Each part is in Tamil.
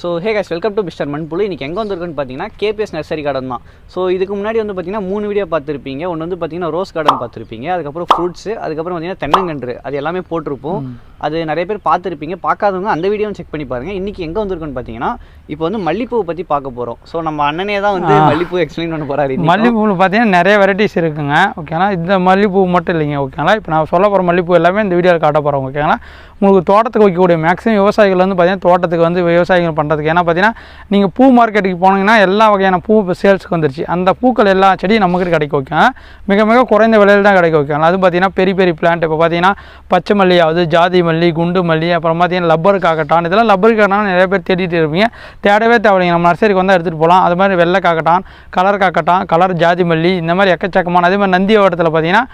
So hey guys welcome to mister மண்புழு இன்றைக்கி எங்கே வந்திருக்குன்னு பார்த்தீங்கன்னா கேபிஎஸ் நர்சரி கார்டன் தான். ஸோ இதுக்கு முன்னாடி வந்து பார்த்தீங்கன்னா மூணு வீடியோ பார்த்துருப்பீங்க. ஒன்று வந்து பார்த்தீங்கன்னா ரோஸ் கார்டன் பார்த்துருப்பீங்க. அதுக்கப்புறம் ஃப்ரூட்ஸு அதுக்கப்புறம் பார்த்தீங்கன்னா தென்னங்கன்று அது எல்லாமே போட்டிருப்போம். அது நிறைய பேர் பார்த்துருப்பீங்க. பார்க்காதவங்க அந்த வீடியோவும் செக் பண்ணி பாருங்கள் இன்றைக்கி எங்கே வந்திருக்குன்னு பார்த்தீங்கன்னா இப்போ வந்து மல்லிப்பூவை பற்றி பார்க்க போகிறோம் ஸோ நம்ம அண்ணனே தான் வந்து மல்லிப்பூ எக்ஸ்பிளைன் பண்ண போகிறாரு மல்லிகைப்பூவில் பார்த்தீங்கன்னா நிறைய வெரைட்டிஸ் இருக்குங்க. ஓகேங்களா இந்த மல்லிகைப்பூ மட்டும் இல்லைங்க. ஓகேங்களா இப்போ நான் சொல்ல போகிற மல்லிகைப்பூ எல்லாமே இந்த வீடியோவில் காட்ட போகிறோம் ஓகேங்களா உங்களுக்கு தோட்டத்துக்கு வைக்கக்கூடிய மேக்ஸிமம் விவசாயிகள் வந்து பார்த்தீங்கன்னா தோட்டத்துக்கு வந்து விவசாயிகள் பண்ணுறதுக்கு ஏன்னா பார்த்தீங்கன்னா நீங்கள் பூ மார்க்கெட்டுக்கு போனீங்கன்னா எல்லா வகையான பூ சேல்ஸுக்கு வந்துருச்சு. அந்த பூக்கள் எல்லா செடியும் நம்மக்கிட்ட கிடைக்க வைக்கும். மிக மிக குறைந்த விலையில் தான் கிடைக்க வைக்கும். அது பார்த்தீங்கன்னா பெரிய பெரிய பிளான்ட் இப்போ பார்த்தீங்கன்னா பச்சை மல்லி ஆகுது ஜாதி மல்லி குண்டு மல்லி அப்புறம் பார்த்தீங்கன்னா லப்பர் காக்கட்டான். இதெல்லாம் லப்பர் காக்கட்டான் நிறைய பேர் தேடிட்டு இருப்பீங்க. தேடவே தேவையில்லைங்க. நம்ம நர்சரிக்கு வந்து எடுத்துகிட்டு போகலாம் அது மாதிரி வெள்ளை காக்கட்டான் கலர் காக்கட்டான் கலர் ஜாதி மல்லி இந்த மாதிரி எக்கச்சக்கமான அதே மாதிரி நந்தி ஓட்டத்தில் பார்த்தீங்கன்னா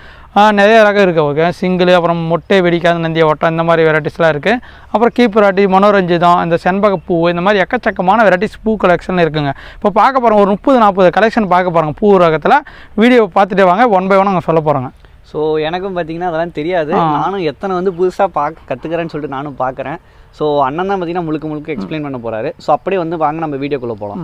நிறைய ரகம் இருக்குது ஓகே சிங்கிள் அப்புறம் மொட்டை வெடிக்காத நந்திய ஓட்டம் இந்த மாதிரி வெரைட்டிஸ்லாம் இருக்குது அப்புறம் கீப்புராட்டி மனோரஞ்சிதம் இந்த செண்பகப்பூ இந்த மாதிரி எக்கச்சக்கமான வெரைட்டிஸ் பூ கலெக்ஷன் இருக்குங்க. இப்போ பார்க்க போகிறோம் ஒரு முப்பது நாற்பது கலெக்ஷன் பார்க்க போகிறோங்க பூ ரகத்தில் வீடியோ பார்த்துட்டே வாங்க ஒன் பை ஒன் நாங்கள் சொல்ல போகிறோங்க ஸோ எனக்கும் பார்த்தீங்கன்னா அதெல்லாம் தெரியாது. நானும் எத்தனை வந்து புதுசாக பார்க்க கற்றுக்கிறேன்னு சொல்லிட்டு நானும் பார்க்குறேன் ஸோ அண்ணன் தான் பார்த்தீங்கன்னா முழுக்க முழுக்க எக்ஸ்பிளைன் பண்ண போகிறாரு ஸோ அப்படியே வந்து வாங்க நம்ம வீடியோக்குள்ளே போகலாம்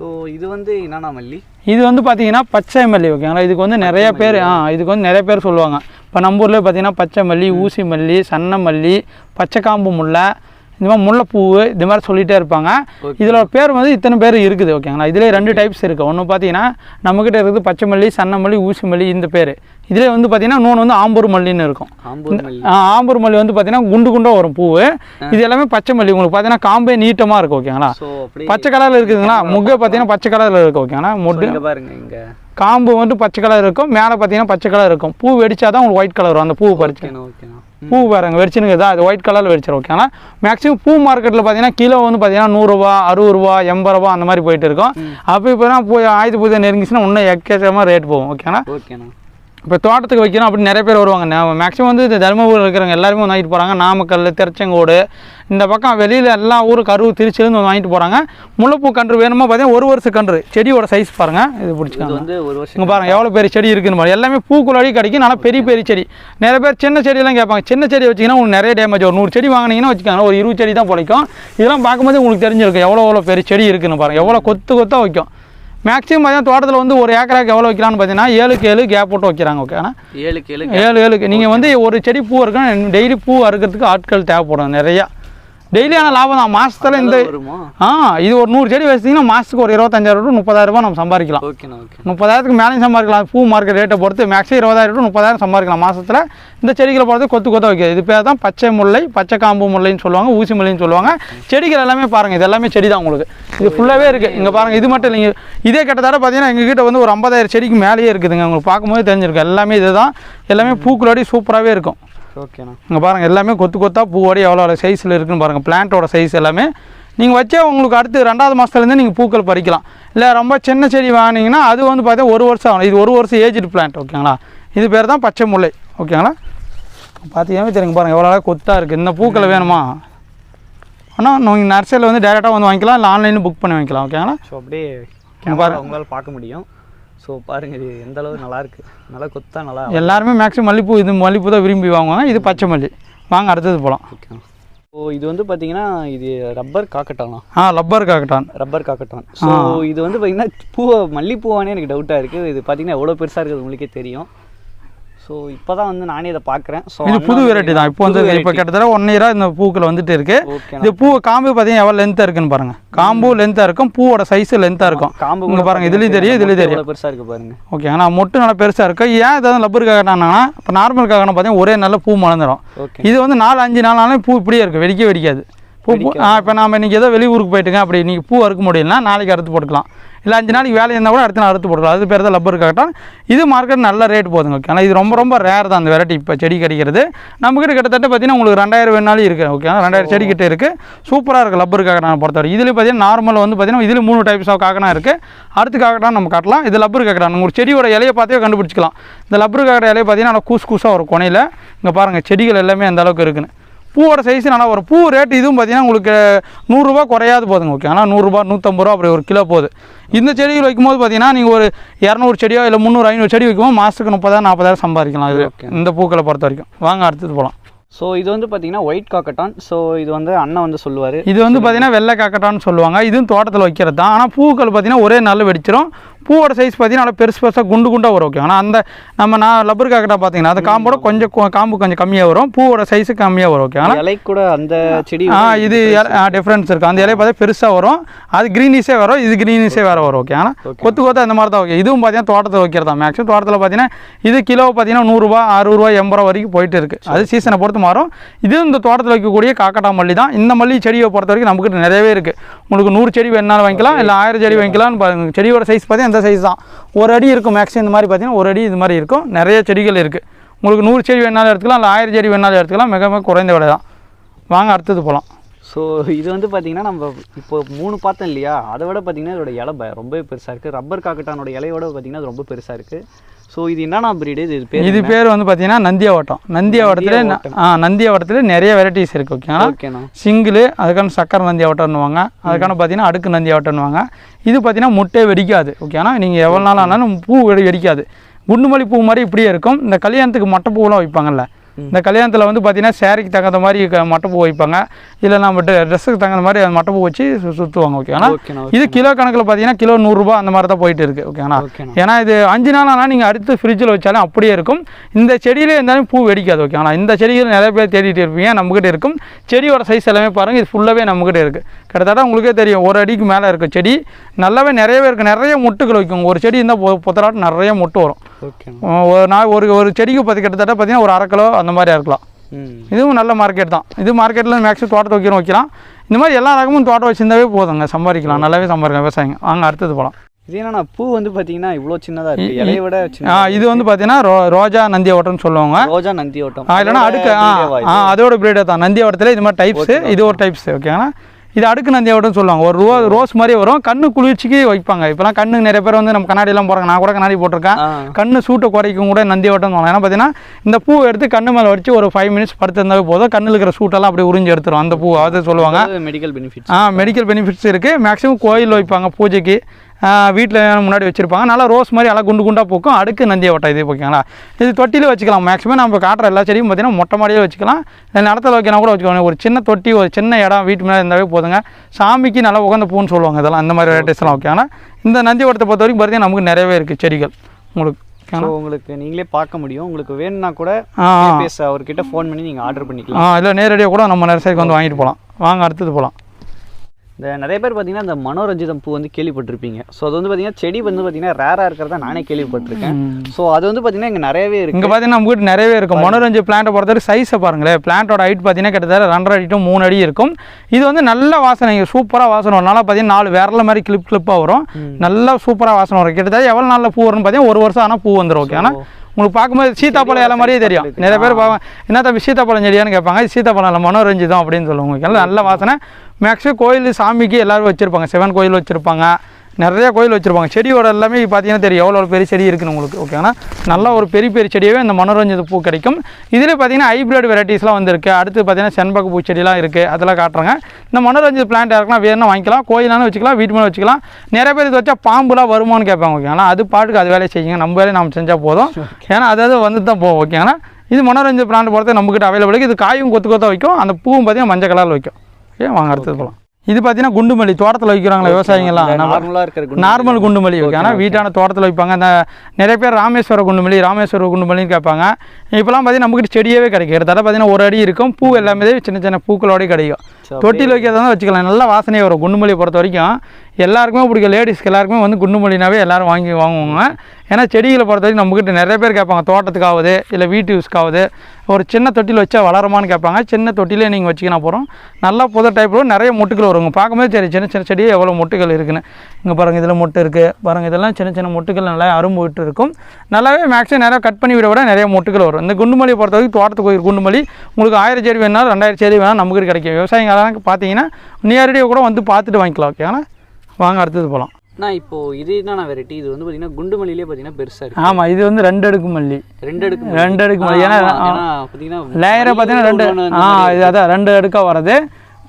ஸோ இது வந்து என்னன்னா மல்லி? இது வந்து பார்த்தீங்கன்னா பச்சை மல்லி ஓகேங்களா இதுக்கு வந்து நிறைய பேர் ஆ இதுக்கு வந்து நிறைய பேர் சொல்லுவாங்க. இப்போ நம்ம ஊர்லேயே பார்த்தீங்கன்னா பச்சை மல்லி ஊசி மல்லி சன்ன மல்லி பச்சை காம்பு முல்லை இந்த மாதிரி முல்லைப்பூ இது மாதிரி சொல்லிகிட்டே இருப்பாங்க. இதில் பேர் வந்து இத்தனை பேர் இருக்குது ஓகேங்களா இதுலேயே ரெண்டு டைப்ஸ் இருக்குது ஒன்று பார்த்தீங்கன்னா நம்மக்கிட்ட இருக்குது பச்சை மல்லி சன்ன மல்லி ஊசி மல்லி இந்த பேர். இதிலே வந்து பார்த்தீங்கன்னா இன்னொன்று வந்து ஆம்பூர் மல்லின்னு இருக்கும். ஆம்பூர் மல்லி. ஆ, ஆம்பூர் மல்லி வந்து பார்த்தீங்கன்னா குண்டு குண்டாக வரும் பூவு. இது எல்லாமே பச்சை மல்லி. உங்களுக்கு பார்த்தீங்கன்னா காம்பே நீட்டமாக இருக்கும் ஓகேங்களா பச்சை கலரில் இருக்குதுங்களா? முகை பார்த்தீங்கன்னா பச்சை கலரில் இருக்கும் ஓகேங்களா மொட்டு. பாருங்க இங்கே. காம்பு வந்து பச்சை கலர் இருக்கும். மேலே பார்த்தீங்கன்னா பச்சை கலர் இருக்கும். பூ வெடிச்சா தான் உங்களுக்கு ஒயிட் கலர் வரும். அந்த பூ பறிச்சு. ஓகேண்ணா பூ பாருங்க வெடிச்சுனுங்க தான் அது ஒயிட் கலரில் வெடிச்சிடும் ஓகேங்களா மேக்ஸிமம் பூ மார்க்கெட்டில் பார்த்தீங்கன்னா கிலோ வந்து பார்த்தீங்கன்னா நூறுரூவா அறுபது ரூபா எண்பது ரூபா அந்த மாதிரி போயிட்டு இருக்கும். அப்போ இப்போ தான் போய் ஆயுத பூஜை நெருங்கிச்சுன்னா இன்னும் எக்கச்சக்கமாக ரேட் போகும் ஓகேங்களா ஓகேண்ணா இப்போ தோட்டத்துக்கு வைக்கணும் அப்படி நிறைய பேர் வருவாங்க. மேக்ஸிமம் வந்து இந்த தருமபுரியில் இருக்கிறவங்க எல்லாருமே வந்து வாங்கிட்டு போகிறாங்க நாமக்கல் திருச்செங்கோடு இந்த பக்கம் வெளியில் எல்லா ஊரும் கரூர் திருச்சிலேருந்து வந்து வாங்கிட்டு போகிறாங்க முல்லைப்பூ கன்று வேணுமா பார்த்தீங்கன்னா ஒரு வருஷம் கன்று. செடியோட சைஸ் பாருங்கள் இது பிடிச்சிக்காங்க. வந்து ஒரு வருஷம் இங்கே பாருங்க எவ்வளோ பெரிய செடி இருக்குன்னு பாருங்க. எல்லாமே பூக்குள்ளாடி கிடைக்கும். நல்லா பெரிய பெரிய செடி. நிறைய பேர் சின்ன செடியெல்லாம் கேட்பாங்க. சின்ன செடி வச்சிங்கன்னா உங்களுக்கு நிறைய டேமேஜ் ஒரு நூறு செடி வாங்கினீங்கன்னா வச்சுக்கோங்க ஒரு இருபது செடி தான் பிழைக்கும். இதெல்லாம் பார்க்கும்போது உங்களுக்கு தெரிஞ்சிருக்கும் எவ்வளோ எவ்வளோ பெரிய செடி இருக்குன்னு பாருங்க. எவ்வளோ கொத்து கொத்தாக வைக்கும். மேக்ஸிமம் பார்த்தீங்கன்னா தோட்டத்தில் வந்து ஒரு ஏக்கராக்கு எவ்வளோ வைக்கலாம்னு பார்த்தீங்கன்னா ஏழுக்கு ஏழு கேப் போட்டு வைக்கிறாங்க ஓகே ஆனால் ஏழு ஏழு ஏழுக்கு. நீங்கள் வந்து ஒரு செடி பூ இருக்குன்னா டெய்லி பூ அறுக்கிறதுக்கு ஆட்கள் தேவைப்படும் நிறையா. டெய்லி ஆனால் லாபம் தான். மாதத்தில் இந்த ஆ இது ஒரு நூறு செடி வச்சிங்கன்னா மாதத்துக்கு ஒரு இருபத்தஞ்சாயிரம் டு முப்பதாயிரம் ரூபாய் நம்ம சம்பாதிக்கலாம். முப்பதாயிரத்துக்கு மேலேயும் சம்பாதிக்கலாம். பூ மார்க்கெட் ரேட்டை பொறுத்து மேக்ஸிமம் இருபதாயிரம் டு முப்பதாயிரம் சம்பாதிக்கலாம் மாசத்துல. இந்த செடிகளை பொறுத்து கொத்து கொத்த வைக்கிறது. இது பேர் தான் பச்சை முல்லை பச்சை காம்பு முல்லைன்னு சொல்லுவாங்க ஊசி முல்லைன்னு சொல்லுவாங்க. செடிகள் எல்லாமே பாருங்க இது எல்லாமே செடி தான் உங்களுக்கு. இது ஃபுல்லாகவே இருக்குது இங்கே பாருங்க இது மட்டும் இல்லைங்க. இதே கிட்டத்தட்ட பார்த்தீங்கன்னா எங்ககிட்ட வந்து ஒரு ஐம்பதாயிரம் செடிக்கு மேலேயே இருக்குதுங்க. உங்களுக்கு பார்க்கும்போது தெரிஞ்சிருக்கும். எல்லாமே இதுதான். எல்லாமே பூக்களோடி சூப்பராகவே இருக்கும். ஓகேண்ணா இங்கே பாருங்கள் எல்லாமே கொத்து கொத்தா பூவோடி எவ்வளோ சைஸில் இருக்குன்னு பாருங்கள் பிளான்ட்டோட சைஸ் எல்லாமே. நீங்கள் வச்சே உங்களுக்கு அடுத்து ரெண்டாவது மாதத்துலேருந்து நீங்கள் பூக்கள் பறிக்கலாம். இல்லை ரொம்ப சின்ன செடி வாங்கினீங்கன்னா அது வந்து பார்த்தீங்கன்னா ஒரு வருஷம் ஆகும். இது ஒரு வருஷம் ஏஜ்டு பிளான்ட் ஓகேங்களா இது பேர் தான் பச்சை முல்லை ஓகேங்களா பார்த்தீங்கன்னா தெரியுங்க பாருங்கள் எவ்வளோ அழகா கொத்தா இருக்குது இந்த பூக்களை வேணுமா? ஆனால் நீங்கள் நர்சரியில் வந்து டேரெக்டாக வந்து வாங்கிக்கலாம் இல்லை ஆன்லைனில் புக் பண்ணி வாங்கிக்கலாம் ஓகேங்களா ஸோ அப்படியே பாரு. கேமரா உங்களால் பார்க்க முடியும். ஸோ பாருங்க இது எந்த அளவு நல்லா இருக்கு. நல்லா கொத்தா நல்லா எல்லாருமே மேக்ஸிமம் மல்லிப்பூ இது மல்லிப்பூ தான் விரும்பி வாங்குவாங்க. இது பச்சை மல்லி. வாங்க அடுத்தது போகலாம் ஓகேண்ணா ஸோ இது வந்து பார்த்தீங்கன்னா இது ரப்பர் காக்கட்டானா. ஆ லப்பர் காக்கட்டான். ரப்பர் காக்கட்டான். ஸோ இது வந்து பார்த்தீங்கன்னா பூவை மல்லிப்பூவானே எனக்கு டவுட்டாக இருக்குது இது பார்த்தீங்கன்னா எவ்வளோ பெருசாக இருக்குது உங்களுக்கே தெரியும். ஸோ இப்போ தான் வந்து நானே இதை பார்க்குறேன். ஸோ இது புது வெரைட்டி தான். இப்போ வந்து இப்போ கிட்டத்தட்ட ஒன் இயராக இந்த பூக்கள் வந்துட்டு இருக்கு. இது பூ காம்பு பார்த்தீங்கன்னா எவ்வளோ லென்த்தாக இருக்குன்னு பாருங்க. காம்பு லென்த்தாக இருக்கும். பூவோட சைஸ் லென்த்தாக இருக்கும். காம்பு இங்க பாருங்க இதுலேயும் தெரியும் இதுலேயும் தெரியும். பெருசாக இருக்குது பாருங்க. ஓகே ஆனால் மொட்டு நல்லா பெருசாக இருக்கும் ஏன் இதாவது லப்பர் காக்கட்டாங்கன்னா இப்போ நார்மல் காக்கணும் பார்த்தீங்கன்னா ஒரே நல்ல பூ மலர்ந்துடும் இது வந்து நாலு அஞ்சு நாளே பூ இப்படியே இருக்கும் வெடிக்க வெடிக்காது. பூ இப்போ நாம இன்றைக்கி ஏதோ வெளியூருக்கு போயிட்டுங்க அப்படி நீங்கள் பூ அறுக்க முடியலன்னா நாளைக்கு அறுத்து போட்டுக்கலாம். இல்லை அஞ்சு நாளைக்கு வேலை இருந்தால் கூட அடுத்த நாள் அறுத்து போட்டுக்கலாம். அது பேர் தான் லப்பர் காக்கட்டான் இது மார்க்கெட் நல்ல ரேட் போதுங்க ஓகே ஆனால் இது ரொம்ப ரொம்ப ரேர் தான் அந்த வெரைட்டி இப்போ செடி கிடைக்கிறது. நம்மக்கிட்ட கிட்டத்தட்ட பார்த்தீங்கன்னா உங்களுக்கு ரெண்டாயிரம் வேணாலும் இருக்குது ஓகே ரெண்டாயிரம் செடி கிட்ட இருக்குது சூப்பராக இருக்குது லப்பர் காக்கட்டான் பொறுத்தவரை. இதில் பார்த்தீங்கன்னா நார்மல் வந்து பார்த்தீங்கன்னா இதில் மூணு டைப்ஸ் ஆஃப் காக்கனா இருக்குது அடுத்து காக்கட்டான் நம்ம காட்டலாம். இது லப்பர் காக்கட்டான் உங்களுக்கு செடியோட இலையை பார்த்தே கண்டுபிடிச்சிக்கலாம். இந்த லப்பர் காக்கட்டா இலையை பார்த்தீங்கன்னா நல்லா கூஸ் கூஸாக வரும் கொனையில். இங்கே பாருங்கள் செடிகள் எல்லாமே அந்த அளவுக்கு இருக்குன்னு. பூவோட சைஸ் நல்லா வரும். பூ ரேட் இதுவும் பார்த்தீங்கன்னா உங்களுக்கு நூறுரூவா குறையாது போதுங்க ஓகே ஆனால் நூறுரூபா நூற்றம்பது ரூபா அப்படி ஒரு கிலோ போகுது. இந்த செடிகள் வைக்கும்போது பார்த்தீங்கன்னா நீங்கள் ஒரு இரநூறு செடியோ இல்லை முந்நூறு ஐநூறு செடி வைக்கும்போது மாதத்துக்கு முப்பதாயிரம் நாற்பதாயிரம் சம்பாதிக்கலாம் இது. இந்த பூக்களை பொறுத்த வரைக்கும். வாங்க அடுத்தது போகலாம் ஸோ இது வந்து பார்த்தீங்கன்னா ஒயிட் காக்கட்டான் ஸோ இது வந்து அண்ணன் வந்து சொல்லுவார். இது வந்து பார்த்தீங்கன்னா வெள்ளை காக்கட்டான்னு சொல்லுவாங்க. இதுவும் தோட்டத்தில் வைக்கிறது தான் ஆனால் பூக்கள் பார்த்தீங்கன்னா ஒரே நாளில் வெடிச்சிரும். பூவோட சைஸ் பார்த்தீங்கன்னா நல்லா பெருசு பெருசாக குண்டு குண்டாக வரும் ஓகே ஆனால் அந்த நம்ம நான் லப்பர் காக்கட்டா பார்த்தீங்கன்னா அந்த காம்போட கொஞ்சம் காம்பு கொஞ்சம் கம்மியாக வரும். பூவோட சைஸு கம்மியாக வரும் ஓகே ஆனால் இலை கூட அந்த செடி ஆ இது டிஃப்ரென்ஸ் இருக்குது அந்த இலையை பார்த்தா பெருசாக வரும். அது க்ரீனிஸே வரும் இது க்ரீனிஸே வேறு வரும் ஓகே ஆனால் கொத்து கொத்து அந்த மாதிரி தான் ஓகே இதுவும் பார்த்தீங்கன்னா தோட்டத்தில் வைக்கிறது தான். மேக்ஸிமம் தோட்டத்தில் பார்த்தீங்கன்னா இது கிலோ பார்த்தீங்கன்னா நூறுரூவா அறுபது ரூபா எண்பது ரூபா வரைக்கும் போயிட்டு இருக்குது அது சீசனை பொறுத்து மாறும். இது இந்த தோட்டத்தில் வைக்கக்கூடிய காக்கட்டா மல்லி தான். இந்த மல்லி செடியை பொறுத்த வரைக்கும் நமக்கு நிறையவே இருக்குது உங்களுக்கு நூறு செடி வேணாலும் வாங்கிக்கலாம் இல்லை ஆயிரம் செடி வாங்கிக்கலாம்னு பாருங்க. செடியோட சைஸ் பார்த்தீங்கன்னா இந்த சைஸ் தான். ஒரு அடி இருக்கும் மேக்ஸிமம் இந்த மாதிரி பார்த்தீங்கன்னா ஒரு அடி இது மாதிரி இருக்கும். நிறைய செடிகள் இருக்குது உங்களுக்கு நூறு செடி வேணாலும் எடுத்துக்கலாம் இல்லை ஆயிரம் செடி வேணாலும் எடுத்துக்கலாம். மிக மிக குறைந்த விலை தான். வாங்க அடுத்தது போகலாம் ஸோ இது வந்து பார்த்தீங்கன்னா நம்ம இப்போ மூணு பார்த்தோம் இல்லையா? அதை விட பார்த்தீங்கன்னா இதோட இலை ப- ரொம்பவே பெருசாக இருக்குது ரப்பர் காக்கட்டானோட இலையோட பார்த்தீங்கன்னா அது ரொம்ப பெருசாக இருக்குது ஸோ இது என்னன்னா பிரீடு இது பேர் இது பேர் வந்து பார்த்தீங்கன்னா நந்தியாவட்டம். நந்தியாவட்டத்தில் நந்தியாவட்டம். ஆ நந்தியாவட்டத்தில் நிறைய வெரைட்டிஸ் இருக்குது ஓகேங்களா ஓகேண்ணா சிங்கிள் அதுக்கான சக்கரை நந்தியாவட்டம்னுவாங்க. அதுக்கான பார்த்தீங்கன்னா அடுக்கு நந்தியாவட்டம்னுவாங்க. இது பார்த்தீங்கன்னா முட்டை வெடிக்காது ஓகேனா நீங்கள் எவ்வளோ நாள் ஆனாலும் பூ வெடி வெடிக்காது. குண்டுமல்லி பூ மாதிரி இப்படியே இருக்கும். இந்த கல்யாணத்துக்கு மட்டை பூவெல்லாம் வைப்பாங்கல்ல? இந்த கல்யாணத்தில் வந்து பார்த்தீங்கன்னா சேரீக்கு தகுந்த மாதிரி க- மட்டைப்பூ வைப்பாங்க. இல்லை நம்ம ட்ரெஸ்ஸுக்கு தகுந்த மாதிரி அந்த மட்டைப்பூ வச்சு சுற்றுவாங்க ஓகேங்களா இது கிலோ கணக்கில் பார்த்தீங்கன்னா கிலோ நூறுரூபா அந்த மாதிரி தான் போயிட்டு இருக்கு ஓகேங்களா ஏன்னா இது அஞ்சு நாள் ஆனால் நீங்கள் அடுத்து ஃப்ரிட்ஜில் வச்சாலும் அப்படியே இருக்கும். இந்த செடியிலே இருந்தாலும் பூ வெடிக்காது ஓகே ஆனால் இந்த செடிகள் நிறைய பேர் தேடிட்டு இருப்பீங்க நம்மக்கிட்ட இருக்கும். செடியோட சைஸ் எல்லாமே பாருங்கள் இது ஃபுல்லாகவே நம்மக்கிட்ட இருக்குது கிட்டத்தட்ட உங்களுக்கே தெரியும் ஒரு அடிக்கு மேலே இருக்கும் செடி. நல்லாவே நிறையவே இருக்குது நிறைய மொட்டுகள் வைக்கும். ஒரு செடி இருந்தால் பொத்தராட்டம் நிறைய மொட்டு வரும். ஒரு நாள் ஒரு ஒரு செடிக்கு பார்த்து கிட்டத்தட்ட பார்த்தீங்கன்னா ஒரு அரை கிலோ அந்த மாதிரி இருக்கலாம். இதுவும் நல்ல மார்க்கெட் தான். இது மார்க்கெட்டில் மேக்ஸிமம் தோட்டத்தை வைக்கிறோம் வைக்கலாம் இந்த மாதிரி எல்லா ரகமும் தோட்டம் வச்சிருந்தாவே போதுங்க. சம்பாதிக்கலாம். நல்லாவே சம்பாதிக்கலாம் விவசாயிங்க. வாங்க அடுத்தது போகலாம் இது என்னன்னா பூ வந்து பார்த்தீங்கன்னா இவ்வளோ சின்னதாக இருக்குது இலையை விட இது வந்து பார்த்தீங்கன்னா ரோ ரோஜா நந்தியாவட்டம்னு சொல்லுவாங்க. ரோஜா நந்தி ஓட்டம். இல்லைன்னா அடுக்கு ஆ அதோட பிரீடே தான். நந்தியாவட்டத்தில் இது மாதிரி டைப்ஸு இது ஒரு டைப்ஸ் ஓகேங்களா இது அடுக்கு நந்தியாவட்டம் சொல்லுவாங்க. ஒரு ரோ ரோஸ் மாதிரி வரும். கண்ணு குளிர்ச்சிக்கு வைப்பாங்க. இப்போலாம் கண்ணு நிறைய பேர் வந்து நம்ம கண்ணாடிலாம் போடுறாங்க. நான் கூட கண்ணாடி போட்டிருக்கேன். கண்ணு சூட்டை குறைக்கும் கூட நந்தியாவட்டம் சொல்லலாம் ஏன்னா பார்த்தீங்கன்னா இந்த பூ எடுத்து கண்ணு மேலே வச்சு ஒரு ஃபைவ் மினிட்ஸ் படுத்திருந்தாவே போதும். கண்ணில் இருக்கிற சூட்டெல்லாம் அப்படியே உறிஞ்சி எடுத்துரும். அந்த பூ அதை சொல்லுவாங்க. மெடிக்கல் பெனிஃபிட்ஸ் ஆ மெடிக்கல் பெனிஃபிட்ஸ் இருக்குது மேக்ஸிமம் கோயில் வைப்பாங்க பூஜைக்கு. வீட்டில் முன்னாடி வச்சுருப்பாங்க. நல்லா ரோஸ் மாதிரி நல்லா குண்டு குண்டாக பூக்கும். அடுக்கு நந்திய வட்டம் இது ஓகேங்களா இது தொட்டிலே வச்சுக்கலாம். மேக்ஸிமம் நம்ம காட்டுற எல்லா செடியும் பார்த்தீங்கன்னா மொட்டை மாடியே வச்சுக்கலாம். இல்லை நிலத்துல வைக்கணும் கூட வச்சுக்கலாம் ஒரு சின்ன தொட்டி ஒரு சின்ன இடம் வீட்டு மேலே இருந்தாவே போதுங்க. சாமிக்கு நல்லா உகந்த பூன்னு சொல்லுவாங்க இதெல்லாம். இந்த மாதிரி வெரைட்டிஸ்லாம் ஓகேங்களா இந்த நந்தி வட்டத்தை பொறுத்த வரைக்கும் பார்த்தீங்கன்னா நமக்கு நிறையவே இருக்குது செடிகள். உங்களுக்கு ஸோ உங்களுக்கு நீங்களே பார்க்க முடியும். உங்களுக்கு வேணும்னா கூட அவர்கிட்ட ஃபோன் பண்ணி நீங்கள் ஆர்டர் பண்ணிக்கலாம். இல்லை நேரடியாக கூட நம்ம நர்சரிக்கு வந்து வாங்கிட்டு போகலாம் வாங்க அடுத்தது போகலாம் இந்த நிறைய பேர் பார்த்தீங்கன்னா இந்த மனோரஞ்சிதம் பூ வந்து கேள்விப்பட்டிருப்பீங்க. ஸோ அது வந்து பார்த்தீங்கன்னா செடி வந்து பார்த்தீங்கன்னா ரேராக இருக்கிறதா நானே கேள்விப்பட்டிருக்கேன். ஸோ அது வந்து பார்த்தீங்கன்னா இங்கே நிறையவே இருக்கு. இங்கே பார்த்தீங்கன்னா நம்ம வீட்டு நிறையவே இருக்கும் மனோரஞ்சு பிளான்ட்டை பொறுத்தவரை சைஸை பாருங்களேன். பிளான்ட்டோட ஹைட் பார்த்தீங்கன்னா கிட்டத்தட்ட ரெண்டரை அடி to மூணு அடி இருக்கும். இது வந்து நல்ல வாசனை சூப்பராக வாசனை. வரும் நல்லா பார்த்தீங்கன்னா நாலு விரல மாதிரி கிளிப் கிளிப்பாக வரும். நல்லா சூப்பராக வாசனை வரும். கிட்டத்தட்ட எவ்வளோ நாளில் பூ வரும்னு பார்த்தீங்கன்னா ஒரு வருஷம் ஆனால் பூ வந்துடும் ஓகே ஆனால் உங்களுக்கு பார்க்கும்போது சீத்தாப்பழம் இலை மாதிரியே தெரியும். நிறைய பேர் பார்ப்பாங்க என்ன தம்பி சீத்தாப்பழம் செடியான்னு கேட்பாங்க. சீத்தாப்பழம் இல்லை மனோரஞ்சிதம் அப்படின்னு சொல்லுவாங்க. ஓகேங்களா நல்ல வாசனை. மேக்ஸிமம் கோயில் சாமிக்கு எல்லாரும் வச்சுருப்பாங்க. சிவன் கோயில் வச்சுருப்பாங்க. நிறைய கோயில் வச்சுருப்பாங்க. செடியோட எல்லாமே பார்த்தீங்கன்னா தெரியும். எவ்வளோ பெரிய செடி இருக்குன்னு உங்களுக்கு ஓகேங்களா நல்லா ஒரு பெரிய பெரிய செடியவே இந்த மனோரஞ்சித பூ கிடைக்கும். இதில் பார்த்தீங்கன்னா ஹைப்ரிட் வெரைட்டிஸ்லாம் வந்துருக்கு. அடுத்து பார்த்தீங்கன்னா செண்பக பூ செடிலாம் இருக்குது அதெல்லாம் காட்டுறாங்க. இந்த மனோரஞ்சித பிளான்ட் யாருக்குன்னா வேணும்னா வாங்கிக்கலாம். கோயிலானு வச்சுக்கலாம் வீட்டு மேலே வச்சுக்கலாம். நிறைய பேர் இது வச்சா பாம்புலாம் வருமான்னு கேட்பாங்க ஓகேங்களா அது பாட்டுக்கு அது வேலையை செய்யுங்க. நம்ம வேலையை நம்ம செஞ்சால் போதும். ஏன்னா அதாவது வந்து தான் போகும் ஓகேங்களா இது மனோரஞ்ச பிளான்ட் பொறுத்த நம்மக்கிட்ட அவைலபிள் இது காயும் கொத்து கொத்தா வைக்கும். அந்த பூவும் பார்த்தீங்கன்னா மஞ்சள் கலரில் வைக்கும். ஓகே வாங்க அடுத்தது போகலாம் இது பார்த்தீங்கன்னா குண்டுமல்லி தோட்டத்தில் வைக்கிறாங்களா விவசாயிங்கெல்லாம். நார்மலாக இருக்கிற குண்டு நார்மல் குண்டுமல்லி ஓகே. ஆனால் வீட்டான தோட்டத்தில் வைப்பாங்க. அந்த நிறைய பேர் ராமேஸ்வர குண்டுமல்லி ராமேஸ்வர குண்டுமல்லின்னு கேட்பாங்க. இப்போலாம் பார்த்தீங்கன்னா நம்மக்கிட்ட செடியவே கிடைக்கும் கிட்டத்தட்ட பார்த்தீங்கன்னா ஒரு அடி இருக்கும். பூ எல்லாமே சின்ன சின்ன பூக்களோடய கிடைக்கும். தொட்டியில் வைக்கிறதா வச்சுக்கலாம். நல்லா வாசனையே வரும். குண்டுமல்லியை பொறுத்த வரைக்கும் எல்லாருக்குமே பிடிக்கும். லேடிஸ்க்கு எல்லாருக்குமே வந்து குண்டு மல்லினாவே எல்லோரும் வாங்கி வாங்குவாங்க. ஏன்னா செடிகளை பொறுத்த வரைக்கும் நம்மக்கிட்ட நிறைய பேர் கேட்பாங்க. தோட்டத்துக்காவது இல்லை வீட்டு யூஸ்க்காவது. ஒரு சின்ன தொட்டியில் வச்சா வளருமான்னு கேட்பாங்க. சின்ன தொட்டிலே நீங்கள் வச்சுக்கினா போகிறோம் நல்லா புது டைப்பில் நிறைய மொட்டுகள் வருங்க பார்க்கும்போது சரி சின்ன சின்ன செடியே எவ்வளோ மொட்டுகள் இருக்குன்னு. இங்கே பாருங்கள் இதில் மொட்டு இருக்குது பாருங்கள் இதெல்லாம் சின்ன சின்ன மொட்டுகள் நல்லா அரும்புகிட்டு இருக்கும். நல்லாவே மேக்ஸிமம் நிறையா கட் பண்ணி விட விட நிறைய மொட்டுகள் வரும். இந்த குண்டுமல்லியை பொறுத்த வரைக்கும் தோட்டத்துக்கு ஒரு குண்டுமல்லி உங்களுக்கு ஆயிரம் செடி வேணாலும் ரெண்டாயிரம் செடி வேணாலும் நமக்கு கிடைக்கும். விவசாயிங்களாம் பார்த்தீங்கன்னா நேரடியாக கூட வந்து பார்த்துட்டு வாங்கிக்கலாம் ஓகே ஆனால் வாங்க அடுத்தது போகலாம் நான் இப்போ இது என்னன்னா வெரைட்டி இது வந்து பார்த்தீங்கன்னா குண்டு மல்லியிலே பார்த்தீங்கன்னா பெருசாக இருக்கு. ஆமாம் இது வந்து ரெண்டு அடுக்கு மல்லி. ரெண்டு அடுக்கு ரெண்டு அடுக்கு மல்லி. ஏன்னா ஏன்னா பார்த்தீங்கன்னா லேயரை பார்த்தீங்கன்னா ரெண்டு ஆ இது அதான் ரெண்டு அடுக்காக வர்றது.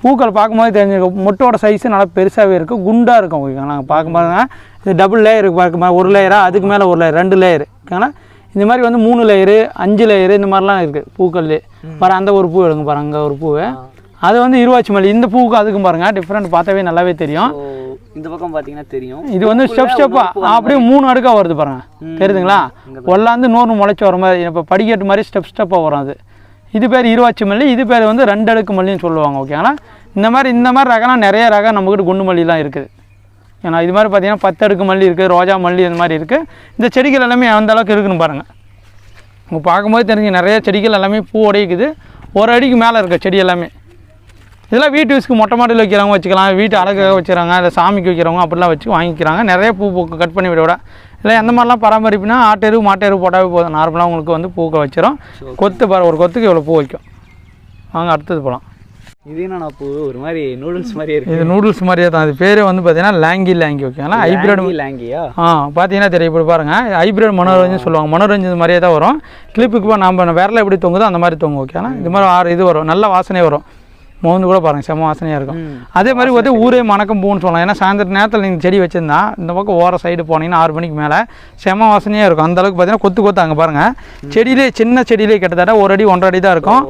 பூக்கள் பார்க்கும்போது தெரிஞ்சுக்கும் மொட்டோட சைஸு நல்லா பெருசாகவே இருக்கும் குண்டாக இருக்கும் ஓகேங்களா நாங்கள் பார்க்கும்போது இது டபுள் லேயர் பார்க்கும்போது ஒரு லேயரா அதுக்கு மேலே ஒரு லேயர் ரெண்டு லேயர் ஓகேங்களா இந்த மாதிரி வந்து மூணு லேயரு அஞ்சு லேயரு இந்த மாதிரிலாம் இருக்குது பூக்கள்லே பாரு அந்த ஒரு பூ எடுங்க பாருங்க அங்கே ஒரு பூ அது வந்து இருவாச்சி மல்லி. இந்த பூவுக்கு அதுக்கும் பாருங்க டிஃப்ரெண்ட் பார்த்தாவே நல்லாவே தெரியும். இந்த பக்கம் பார்த்தீங்கன்னா தெரியும். இது வந்து ஸ்டெப் ஸ்டெப்பா அப்படியே மூணு அடுக்கா வருது பாருங்க. தெரியுதுங்களா? ஒல்லாந்து நூறு முளைச்சி வர மாதிரி இப்போ படிக்கட்டு மாதிரி ஸ்டெப் ஸ்டெப்பாக வரும் அது. இது பேர் இருவாச்சி மல்லி இது பேர் வந்து ரெண்டு அடுக்கு மல்லின்னு சொல்லுவாங்க ஓகேங்களா இந்த மாதிரி இந்த மாதிரி ரகம்லாம் நிறைய ரகம் நம்மக்கிட்ட குண்டு மல்லிலாம் இருக்குது. ஏன்னா இது மாதிரி பார்த்தீங்கன்னா பத்து அடுக்கு மல்லி இருக்குது ரோஜா மல்லி இந்த மாதிரி இருக்குது இந்த செடிகள் எல்லாமே அந்த அளவுக்கு இருக்குன்னு பாருங்கள் உங்கள் பார்க்கும்போது தெரிஞ்சு நிறைய செடிகள் எல்லாமே பூ உடைக்குது. ஒரு அடிக்கு மேலே இருக்க செடி எல்லாமே. இதெல்லாம் வீட்டு யூஸ்க்கு மொட்டை மாடியில் வைக்கிறவங்க வச்சுக்கலாம் வீட்டு அழகாக வச்சுக்கிறாங்க இல்லை சாமிக்கு வைக்கிறவங்க அப்படிலாம் வச்சு வாங்கிக்கிறாங்க. நிறைய பூ பூக்கு கட் பண்ணி விட விட. இல்லை எந்த மாதிரிலாம் பராமரிப்புனா ஆட்டெரு மாட்டெரு போட்டாவே போதும். நார்மலாக உங்களுக்கு வந்து பூக்க வச்சிரும். கொத்து பாரு ஒரு கொத்துக்கு இவ்வளோ பூ வைக்கும். வாங்க அடுத்தது போகலாம் இது என்னண்ணா பூ? ஒரு மாதிரி நூடுல்ஸ் மாதிரியே இருக்கு. இது நூடுல்ஸ் மாதிரியே தான். அது பேரே வந்து பார்த்தீங்கன்னா லேங்கி லேங்கி ஓகேங்களா ஹைப்ரிட் லாங்கி லாங்கியா? ஆ பார்த்தீங்கன்னா தெரியும். இப்படி பாருங்கள் ஹைப்ரிட் மனோரஞ்சன் சொல்லுவாங்க. மனோரஞ்சன் மாதிரியே தான் வரும். கிளிப்புக்கு நம்ம விரல எப்படி தொங்குதோ அந்த மாதிரி தொங்கும் ஓகேனா இது மாதிரி ஆறு இது வரும். நல்ல வாசனை வரும். மோந்து கூட பாருங்கள் செம்ம வாசனையாக இருக்கும். அதே மாதிரி வந்து ஊரே மணக்கம் பூன்னு சொல்லலாம். ஏன்னா சாயந்தர நேரத்தில் நீங்கள் செடி வச்சிருந்தா இந்த பக்கம் ஓர சைடு போனீங்கன்னா ஆறு மணிக்கு மேலே செம்ம வாசனையாக இருக்கும். அந்த அளவுக்கு பார்த்தீங்கன்னா கொத்து கொத்து அங்கே பாருங்கள் செடியிலே சின்ன செடியிலே கிட்டத்தட்ட ஒரு அடி ஒன்றரை அடி தான் இருக்கும்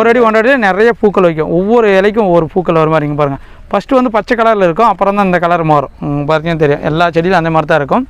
ஒரு அடி ஒன்றரை அடியில் நிறைய பூக்கள் வைக்கும். ஒவ்வொரு இலைக்கும் ஒவ்வொரு பூக்கள் வரும் மாதிரி இங்கே பாருங்கள் ஃபஸ்ட்டு வந்து பச்சை கலரில் இருக்கும். அப்புறம் தான் இந்த கலர் மாறும். பார்த்தீங்கன்னா தெரியும். எல்லா செடியிலும் அந்த மாதிரி தான் இருக்கும்.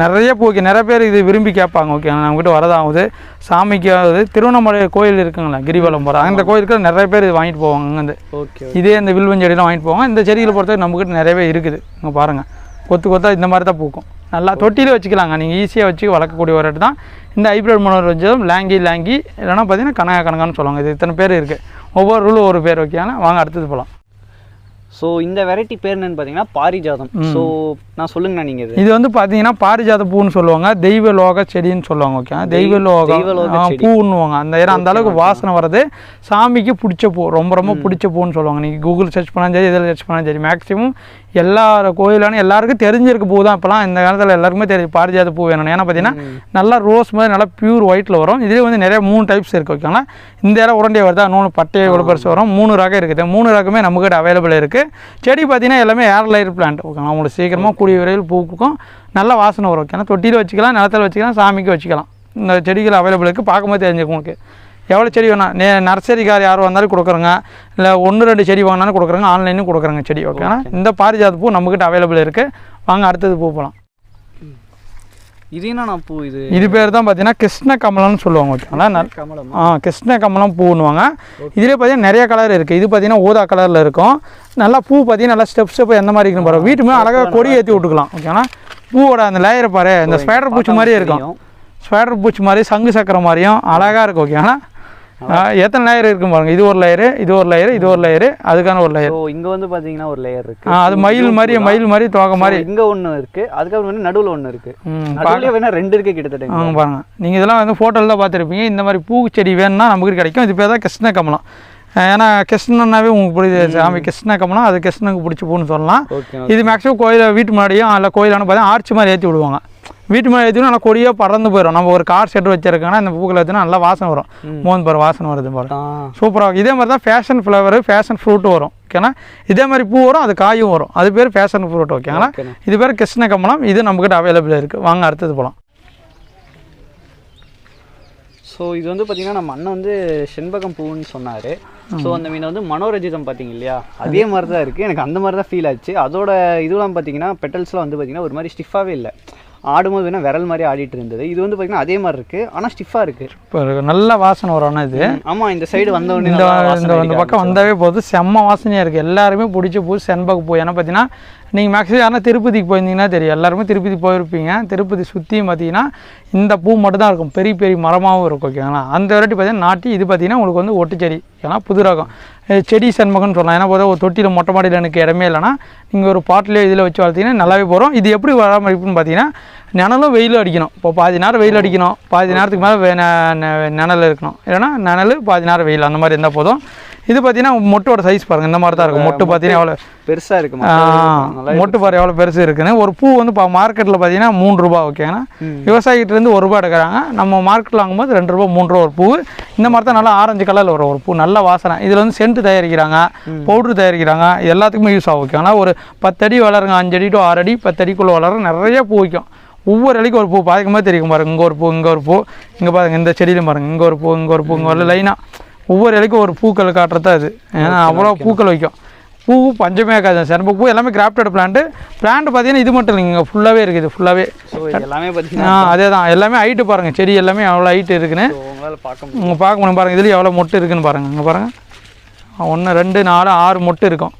நிறைய பூக்கு நிறைய பேர் இது விரும்பி கேட்பாங்க ஓகே நம்மகிட்ட வரதாகுது. சாமிக்கு ஆகுது திருவண்ணாமலை கோயில் இருக்குங்களா கிரிவலம் போகிற அந்த கோயிலுக்கு நிறைய பேர் இது வாங்கிட்டு போவாங்க அங்கேருந்து. ஓகே இதே இந்த வில்வன் செடியெல்லாம் வாங்கிட்டு போவாங்க. இந்த செடிகளை பொறுத்தவரை நம்மக்கிட்ட நிறையவே இருக்குது. இங்கே பாருங்கள் கொத்து கொத்தா இந்த மாதிரி தான் பூக்கும். நல்லா தொட்டியில் வச்சுக்கலாங்க. நீங்கள் ஈஸியாக வச்சு வளர்க்கக்கூடிய ஒரு தான் இந்த ஹைப்ரிட் மனோர் வச்சதும் லாங்கி லாங்கி. இல்லைன்னா பார்த்தீங்கன்னா கனகா கனகான்னு சொல்லுவாங்க. இது இத்தனை பேர் இருக்குது ஒவ்வொரு ரூலும் ஒரு பேர் வைக்கலாம் வாங்க அடுத்தது போகலாம் ஸோ இந்த வெரைட்டி பேர் என்னன்னு பார்த்தீங்கன்னா பாரிஜாதம். ஸோ நான் சொல்லுங்கண்ணா நீங்கள் இது. இது வந்து பார்த்தீங்கன்னா பாரிஜாத பூன்னு சொல்லுவாங்க தெய்வ லோக செடின்னு சொல்லுவாங்க ஓகே தெய்வ ஆ, பூன்னுவாங்க. அந்த ஏன்னா அந்த அளவுக்கு வாசனை வர்றது. சாமிக்கு பிடிச்ச பூ ரொம்ப ரொம்ப பிடிச்ச பூன்னு சொல்லுவாங்க. நீங்கள் கூகுள் சர்ச் பண்ணாலும் சரி இதில் சர்ச் பண்ணாலும் சரி மேக்ஸிமம் எல்லா கோயிலான எல்லாருக்கும் தெரிஞ்சிருக்க பூ தான் இப்போலாம் இந்த காலத்தில் எல்லாருக்குமே தெரியும். பாரிஜாத பூ வேணும் ஏன்னா பார்த்தீங்கன்னா நல்லா ரோஸ் மாதிரி நல்லா பியூர் ஒயிட்டில் வரும். இதுலேயே வந்து நிறைய மூணு டைப்ஸ் இருக்குது ஓகேங்களா இந்த இடம் உருண்டையாக வருதா? இன்னொன்று பட்டையை இவ்வளோ பெருசு வரும். மூணு ரகம் இருக்குது. மூணு ரகமே நம்மக்கிட்ட அவைலபிள் இருக்குது செடி பார்த்தீங்கன்னா எல்லாமே ஏர் லைட் பிளான்ட் ஓகேங்களா உங்களுக்கு சீக்கிரமாக கூடிய விரைவில் பூக்கும். நல்ல வாசனை வரும் ஓகேனா தொட்டியில் வச்சுக்கலாம் நிலத்தில் வச்சுக்கலாம் சாமிக்கு வச்சுக்கலாம். இந்த செடிகள் அவைலபிள் இருக்குது பார்க்கும்போது தெரிஞ்சுக்கும் உங்களுக்கு. எவ்வளோ செடி வேணா நே நர்சரிக்கார் யார் வந்தாலும் கொடுக்குறோங்க. இல்லை ஒன்று ரெண்டு செடி வாங்கினாலும் கொடுக்குறோங்க. ஆன்லைனும் கொடுக்குறோங்க செடி ஓகேனா இந்த பாரிஜாத பூ நம்மக்கிட்ட அவைலபிள் இருக்குது வாங்க அடுத்தது பூ போகலாம் இது என்னண்ணா பூ இது? இது பேர் தான் பார்த்தீங்கன்னா கிருஷ்ண கமலம்னு சொல்லுவாங்க ஓகேங்களா கமலம் ஆ கிருஷ்ண கமலம் பூன்னுவாங்க இதுலேயே பார்த்தீங்கன்னா நிறைய கலர் இருக்குது இது பார்த்தீங்கன்னா ஊதா கலரில் இருக்கும். நல்லா பூ பார்த்தீங்கன்னா நல்லா ஸ்டெப் ஸ்டெப் எந்த மாதிரி இருக்குன்னு பாருங்க. வீட்டுமே அழகாக கொடி ஏற்றி விட்டுக்கலாம். ஓகேங்களா பூவோட அந்த லேயரை பாரு இந்த ஸ்பைடர் பூச்சி மாதிரியே இருக்கும். ஸ்பைடர் பூச்சி மாதிரி சங்கு சக்கரம் மாதிரியும் அழகாக இருக்கும். ஓகேங்களா எத்தனை லேயர் இருக்கும் பாருங்க. இது ஒரு லேயரு இது ஒரு லேயரு இது ஒரு லேயரு அதுக்கான ஒரு லேயர் இங்க வந்து பாத்தீங்கன்னா ஒரு லேயர் இருக்கு. அது மயில் மாதிரி மயில் மாதிரி தோகை மாதிரி. இங்க ஒண்ணு இருக்கு. அதுக்கப்புறம் வந்து நடுவுல ஒண்ணு இருக்கு. நடுவுல வேணா ரெண்டு இருக்கு கிட்டத்தட்ட இங்க. ஆ பாருங்க. நீங்கள் இதெல்லாம் வந்து ஃபோட்டோவில் தான் பார்த்துருப்பீங்க. இந்த மாதிரி பூச்செடி வேணும்னா நமக்கு கிடைக்கும். இது பேர் தான் கிருஷ்ண கமலம். ஏன்னா கிருஷ்ணன்னாவே உங்களுக்கு பிடிச்ச சாமி கிருஷ்ண கமலம் அது கிருஷ்ணனுக்கு பிடிச்ச பூன்னு சொல்லலாம். இது மேக்ஸிமம் கோயில் வீட்டு முன்னாடியும் இல்லை கோயிலான பார்த்தா ஆர்ச்சி மாதிரி ஏற்றி விடுவாங்க. வீட்டு மேலே ஏற்றி நல்லா கொடியாக பறந்து போயிடும் நம்ம ஒரு கார் செட் வச்சிருக்கோன்னா இந்த பூக்கள் ஏற்றினா நல்லா வாசனை வரும். மோந்து பாரு வாசனை வருது பாரு. சூப்பராக இதே மாதிரி தான் ஃபேஷன் ஃப்ளவர் ஃபேஷன் ஃப்ரூட் வரும். ஓகேனா இதே மாதிரி பூ வரும் அது காயும் வரும். அது பேர் ஃபேஷன் ஃப்ரூட் ஓகேங்களா. இது பேர் கிருஷ்ண கமலம் இது நம்மக்கிட்ட அவைலபிள் இருக்குது வாங்க அடுத்தது போகலாம் ஸோ இது வந்து பார்த்தீங்கன்னா நம்ம அண்ணன் வந்து செண்பகம் பூன்னு சொன்னார். ஸோ அந்த மீன் வந்து மனோரஞ்சிதம் பார்த்தீங்க இல்லையா? அதே மாதிரி தான் இருக்குது எனக்கு அந்த மாதிரி தான் ஃபீல் ஆச்சு. அதோட இதெல்லாம் பார்த்தீங்கன்னா பெட்டல்ஸ்லாம் வந்து பார்த்தீங்கன்னா ஒரு மாதிரி ஸ்டிஃபாகவே இல்லை. ஆடும்போது வேணால் விரல் மாதிரி ஆடிட்டு இருந்தது. இது வந்து பார்த்தீங்கன்னா அதே மாதிரி இருக்குது ஆனால் ஸ்டிஃபாக இருக்குது நல்ல வாசனை வரும் ஆனால் இது. ஆமாம் இந்த சைடு வந்த இந்த இந்த பக்கம் வந்தாவே போதும் செம்ம வாசனையாக இருக்குது எல்லாருமே பிடிச்ச பூ செண்பக பூ. ஏன்னா பார்த்தீங்கன்னா நீங்கள் மேக்ஸிமம் யாருன்னா திருப்பதிக்கு போயிருந்தீங்கன்னா தெரியும். எல்லாருமே திருப்பதி போயிருப்பீங்க. திருப்பதி சுற்றியும் பார்த்தீங்கன்னா இந்த பூ மட்டும் தான் இருக்கும். பெரிய பெரிய மரமாகவும் இருக்கும் ஓகேங்களா அந்த வெரைட்டி பார்த்தீங்கன்னா நாட்டி இது பார்த்தீங்கன்னா உங்களுக்கு வந்து ஒட்டு செடி ஏன்னா புது ரகம். செடி சண்முகம்னு சொல்லலாம். ஏன்னா போதும் ஒரு தொட்டியில் மொட்டை மாடியில் எனக்கு இடமே இல்லைன்னா நீங்கள் ஒரு பாட்டிலே இதில் வச்சு வளர்த்தீங்கன்னா நல்லாவே போகிறோம் இது எப்படி வராமரிப்புன்னு பார்த்தீங்கன்னா நிழலும் வெயிலும் அடிக்கணும். இப்போ பாதி நேரம் வெயில் அடிக்கணும். பாதி நேரத்துக்கு மேலே நிழல் இருக்கணும். ஏன்னா நிழல் பாதி நேரம் வெயில். அந்த மாதிரி இருந்தால் போதும். இது பார்த்தீங்கன்னா மொட்டோட சைஸ் பாருங்கள் இந்த மாதிரி தான் இருக்கும். மொட்டு பார்த்தீங்கன்னா எவ்வளோ பெருசாக இருக்கு ஆ, நல்லா மொட்டு பாரு எவ்வளோ பெருசு இருக்குன்னு. ஒரு பூ வந்து இப்போ மார்க்கெட்டில் பார்த்தீங்கன்னா மூணு ரூபா ஓகேங்களா விவசாயிகிட்டேருந்து ஒரு ரூபா எடுக்கிறாங்க. நம்ம மார்க்கெட்டில் வாங்கும்போது ரெண்டு ரூபா மூணு ரூபா ஒரு பூ. இந்த மாதிரி தான் நல்லா ஆரஞ்சு கலரில் வரும் ஒரு பூ. நல்ல வாசனை. இதில் வந்து சென்ட் தயாரிக்கிறாங்க. பவுட்ரு தயாரிக்கிறாங்க. எல்லாத்துக்குமே யூஸ் ஆகும் ஓகேங்களா ஒரு பத்தடி வளருங்க அஞ்சு அடி டு ஆறு அடி பத்து அடிக்குள்ளே வளரும் நிறைய பூ வைக்கும். ஒவ்வொரு இலைக்கும் ஒரு பூ. பாதிக்கும் போது தெரியும் பாருங்க இங்கே ஒரு பூ இங்கே ஒரு பூ. இங்கே பாருங்க இந்த செடியிலும் பாருங்க இங்கே ஒரு பூ இங்கே ஒரு பூ இங்கே ஒரு லைனாக ஒவ்வொரு இலைக்கும் ஒரு பூக்கள் காட்டுறது அது ஏன்னா அவ்வளோ பூக்கள் வைக்கும். பூ பஞ்சமே இருக்காது செண்பக பூ எல்லாமே கிராஃப்டட் பிளான்ட் பிளான்ட் பார்த்தீங்கன்னா இது மட்டும் இல்லைங்க. ஃபுல்லாகவே இருக்குது. ஃபுல்லாகவே இது எல்லாமே பார்த்தீங்கன்னா அதே தான் எல்லாமே ஹைட்டு பாருங்கள் செடி எல்லாமே அவ்வளோ ஹைட்டு இருக்குன்னு. பார்க்க உங்கள் பார்க்க முடியும். பாருங்கள் இதுலேயும் எவ்வளோ மொட்டு இருக்குன்னு பாருங்கள் இங்கே பாருங்கள் ஒன்று ரெண்டு நாலு ஆறு மொட்டு இருக்கும்.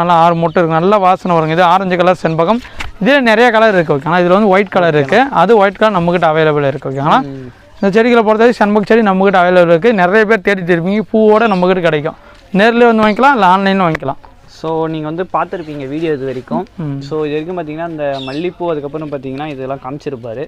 நல்லா ஆறு மொட்டு இருக்கும். நல்ல வாசனை வருங்க. இது ஆரஞ்சு கலர் செண்பகம். இதில் நிறைய கலர் இருக்குது ஓகேங்களா? இதில் வந்து ஒயிட் கலர் இருக்குது அது ஒயிட் கலர் நம்மக்கிட்ட அவைலபிள் இருக்குது ஓகேங்களா? ம். இந்த செடிகளை பொறுத்தவரை செண்பக செடி நம்மக்கிட்ட அவைலபிள் இருக்குது நிறைய பேர் தேடிட்டு இருப்பீங்க பூவோட நம்மக்கிட்ட கிடைக்கும். நேரில் வந்து வாங்கிக்கலாம் இல்லை ஆன்லைனில் வாங்கிக்கலாம். ஸோ நீங்கள் வந்து பார்த்துருப்பீங்க வீடியோ இது வரைக்கும். ஸோ இது வரைக்கும் பார்த்தீங்கன்னா இந்த மல்லிப்பூ அதுக்கப்புறம் பார்த்தீங்கன்னா இதெல்லாம் காமிச்சிருப்பாரு.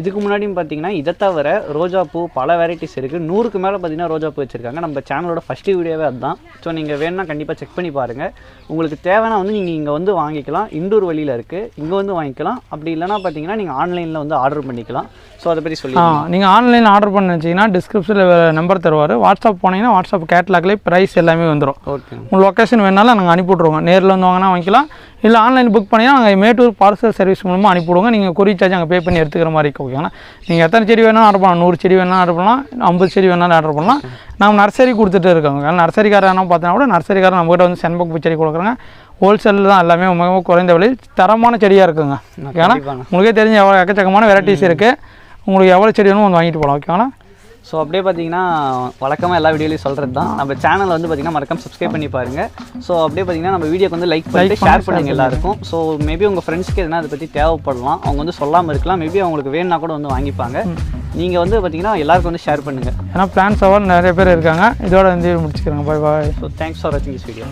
இதுக்கு முன்னாடியும் பார்த்தீங்கன்னா இதை தவிர ரோஜாப்பூ பல வெரைட்டிஸ் இருக்குது நூறுக்கு மேலே பார்த்தீங்கன்னா ரோஜாப்பூ வச்சுருக்காங்க. நம்ம சேனலோட ஃபஸ்ட்டு வீடியோவே அதுதான். ஸோ நீங்கள் வேணும்னா கண்டிப்பாக செக் பண்ணி பாருங்கள் உங்களுக்கு தேவைன்னா வந்து நீங்கள் இங்கே வந்து வாங்கிக்கலாம். இண்டோர் வழியில் இருக்குது இங்கே வந்து வாங்கிக்கலாம். அப்படி இல்லைன்னா பார்த்தீங்கன்னா நீங்கள் ஆன்லைனில் வந்து ஆர்டர் பண்ணிக்கலாம். ஸோ அதை பற்றி சொல்லி நீங்கள் ஆன்லைனில் ஆர்டர் பண்ண வச்சிங்கன்னா டிஸ்கிரிப்ஷனில் நம்பர் தருவார். வாட்ஸ்அப் போனீங்கன்னா வாட்ஸ்அப் கேட்லாக்லேயே ப்ரைஸ் எல்லாமே வந்துடும் ஓகே உங்கள் லொக்கேஷன் வேணாலும் நாங்கள் அனுப்பிவிட்ருவோங்க நேரில் வந்து வாங்கினா வாங்கிக்கலாம். இல்லை ஆன்லைன் புக் பண்ணிங்கன்னா நாங்கள் மேட்டூர் பார்சல் சர்வீஸ் மூலமாக அனுப்பிவிடுவோங்க. நீங்கள் கொரி சார்ஜ் அங்கே பே பண்ணி எடுத்துக்கிற மாதிரி இருக்கும் ஓகேங்களா நீங்கள் எத்தனை செடி வேணாலும் ஆர்டர் பண்ணலாம். நூறு செடி வேணாலும் ஆர்டர் பண்ணலாம். ஐம்பது செடி வேணாலும் ஆர்டர் பண்ணலாம். நம்ம நர்சரி கொடுத்துட்டு இருக்கோங்க நர்சரிக்காரர் என்ன பார்த்தோன்னா கூட நர்சரிக்காரர் நம்மகிட்ட வந்து செண்பக செடி கொடுக்குறாங்க. ஹோல்சேலில் தான் எல்லாமே மிகவும் குறைந்த விலையில் தரமான செடியாக இருக்குங்க கண்டிப்பாங்க உங்களுக்கே தெரிஞ்ச எவ்வளோ எக்கச்சக்கமான வெரைட்டிஸ் இருக்குது உங்களுக்கு எவ்வளோ செடி வேணுமோ வந்து வாங்கிட்டு போகலாம் ஓகேங்களா ஸோ அப்படியே பார்த்தீங்கன்னா வழக்கமாக எல்லா வீடியோலையும் சொல்கிறது தான். நம்ம சேனல் வந்து பார்த்தீங்கன்னா மறக்காம சப்ஸ்கிரைப் பண்ணி பாருங்க. ஸோ அப்படியே பார்த்தீங்கன்னா நம்ம வீடியோக்கு வந்து லைக் பண்ணிட்டு ஷேர் பண்ணுங்க எல்லாருக்கும். ஸோ மேபி உங்கள் ஃப்ரெண்ட்ஸ்க்கு எதனா அதை பற்றி தேவைப்படலாம். அவங்க வந்து சொல்லாமல் இருக்கலாம். மேபி அவங்களுக்கு வேணும்னா கூட வந்து வாங்கிப்பாங்க. நீங்கள் வந்து பார்த்தீங்கன்னா எல்லாருக்கும் வந்து ஷேர் பண்ணுங்கள் ஏன்னா பிளான்ஸ் அவார்டு நிறைய பேர் இருக்காங்க. இதோட வந்து முடிச்சுக்கிறேங்க. Bye bye so thanks for வாட்சிங் திஸ் வீடியோ